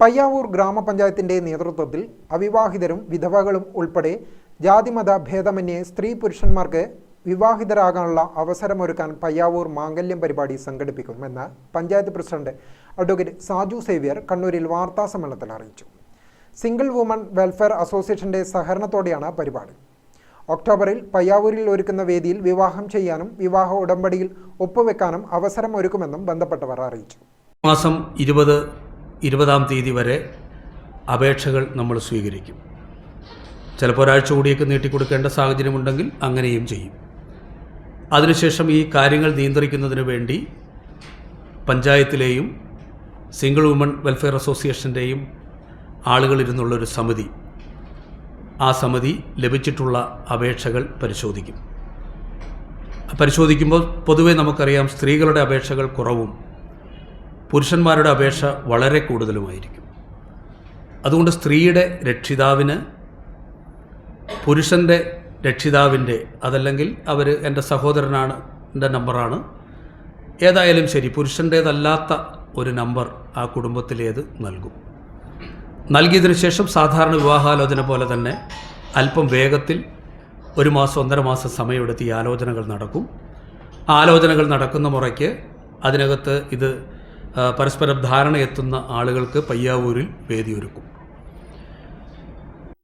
പയ്യാവൂർ ഗ്രാമപഞ്ചായത്തിന്റെ നേതൃത്വത്തിൽ അവിവാഹിതരും വിധവകളും ഉൾപ്പെടെ ജാതിമത ഭേദമന്യേ സ്ത്രീ പുരുഷന്മാർക്ക് വിവാഹിതരാകാനുള്ള അവസരമൊരുക്കാൻ പയ്യാവൂർ മാംഗല്യം പരിപാടി സംഘടിപ്പിക്കുമെന്ന് panchayat president advocate Saju Xavier കണ്ണൂരിൽ വാർത്താസമ്മേളനത്തിൽ അറിയിച്ചു. സിംഗിൾ വുമൺ വെൽഫെയർ അസോസിയേഷന്റെ സഹകരണത്തോടെയാണ് പരിപാടി. ഒക്ടോബറിൽ പയ്യാവൂരിൽ ഒരുക്കുന്ന വേദിയിൽ വിവാഹം ചെയ്യാനും വിവാഹ ഉടമ്പടിയിൽ ഒപ്പുവെക്കാനും അവസരം ഒരുക്കുമെന്നും ബന്ധപ്പെട്ടവർ അറിയിച്ചു. മാസം ഇരുപത് ഇരുപതാം തീയതി വരെ അപേക്ഷകൾ നമ്മൾ സ്വീകരിക്കും. ചിലപ്പോൾ ഒരാഴ്ച കൂടിയൊക്കെ നീട്ടിക്കൊടുക്കേണ്ട സാഹചര്യമുണ്ടെങ്കിൽ അങ്ങനെയും ചെയ്യും. അതിനുശേഷം ഈ കാര്യങ്ങൾ നിയന്ത്രിക്കുന്നതിന് വേണ്ടി പഞ്ചായത്തിലെയും സിംഗിൾ വുമൺ വെൽഫെയർ അസോസിയേഷന്റെയും ആളുകളിരുന്നുള്ളൊരു സമിതി ആ സമിതി ലഭിച്ചിട്ടുള്ള അപേക്ഷകൾ പരിശോധിക്കും. പരിശോധിക്കുമ്പോൾ പൊതുവേ നമുക്കറിയാം സ്ത്രീകളുടെ അപേക്ഷകൾ കുറവും. പുരുഷന്മാരുടെ അപേക്ഷ വളരെ കൂടുതലുമായിരിക്കും. അതുകൊണ്ട് സ്ത്രീയുടെ രക്ഷിതാവിന് പുരുഷന്റെ രക്ഷിതാവിന്റെ അതല്ലെങ്കിൽ അവർ എന്റെ സഹോദരനാണ് എന്റെ നമ്പറാണ്. ഏതായാലും ശരി പുരുഷന്റേതല്ലാത്ത ഒരു നമ്പർ ആ കുടുംബത്തിലേത് നൽകും. നൽകിയതിനു ശേഷം സാധാരണ വിവാഹാലോചന പോലെ തന്നെ അല്പം വേഗത്തിൽ ഒരു മാസം ഒന്നര മാസം സമയമെടുത്ത് ഈ ആലോചനകൾ നടക്കും. ആലോചനകൾ നടക്കുന്ന മുറയ്ക്ക് അതിനകത്ത് ഇത് പരസ്പരം ധാരണ എത്തുന്ന ആളുകൾക്ക് പയ്യാവൂരിൽ വേദിയൊരുക്കും.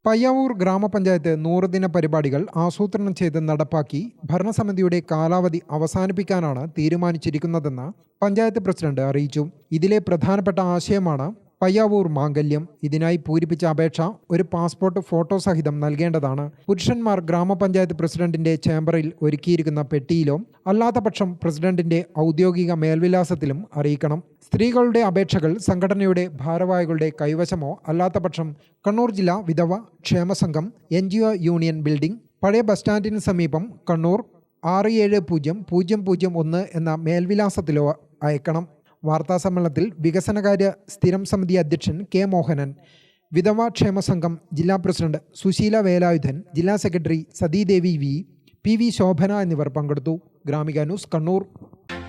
പയ്യാവൂർ ഗ്രാമപഞ്ചായത്ത് നൂറുദിന പരിപാടികൾ ആസൂത്രണം ചെയ്ത് നടപ്പാക്കി ഭരണസമിതിയുടെ കാലാവധി അവസാനിപ്പിക്കാനാണ് തീരുമാനിച്ചിരിക്കുന്നതെന്ന് പഞ്ചായത്ത് പ്രസിഡന്റ് അറിയിച്ചു. ഇതിലെ പ്രധാനപ്പെട്ട ആശയമാണ് പയ്യാവൂർ മാംഗല്യം. ഇതിനായി പൂരിപ്പിച്ച അപേക്ഷ ഒരു പാസ്പോർട്ട് ഫോട്ടോ സഹിതം നൽകേണ്ടതാണ്. പുരുഷന്മാർ ഗ്രാമപഞ്ചായത്ത് പ്രസിഡന്റിന്റെ ചേംബറിൽ ഒരുക്കിയിരിക്കുന്ന പെട്ടിയിലോ അല്ലാത്ത പക്ഷം പ്രസിഡന്റിന്റെ ഔദ്യോഗിക മേൽവിലാസത്തിലും അറിയിക്കണം. സ്ത്രീകളുടെ അപേക്ഷകൾ സംഘടനയുടെ ഭാരവാഹികളുടെ കൈവശമോ അല്ലാത്ത പക്ഷം കണ്ണൂർ ജില്ലാ വിധവ ക്ഷേമസംഘം എൻ യൂണിയൻ ബിൽഡിംഗ് പഴയ ബസ് സ്റ്റാൻഡിന് സമീപം കണ്ണൂർ ആറ് ഏഴ് പൂജ്യം പൂജ്യം പൂജ്യം ഒന്ന് എന്ന മേൽവിലാസത്തിലോ അയക്കണം. വാർത്താസമ്മേളനത്തിൽ വികസനകാര്യ സ്ഥിരം സമിതി അധ്യക്ഷൻ കെ മോഹനൻ വിധവാ ക്ഷേമ സംഘം ജില്ലാ പ്രസിഡന്റ് സുശീല വേലായുധൻ ജില്ലാ secretary Sathidevi V P V Shobhana എന്നിവർ പങ്കെടുത്തു. Gramika news Kannur.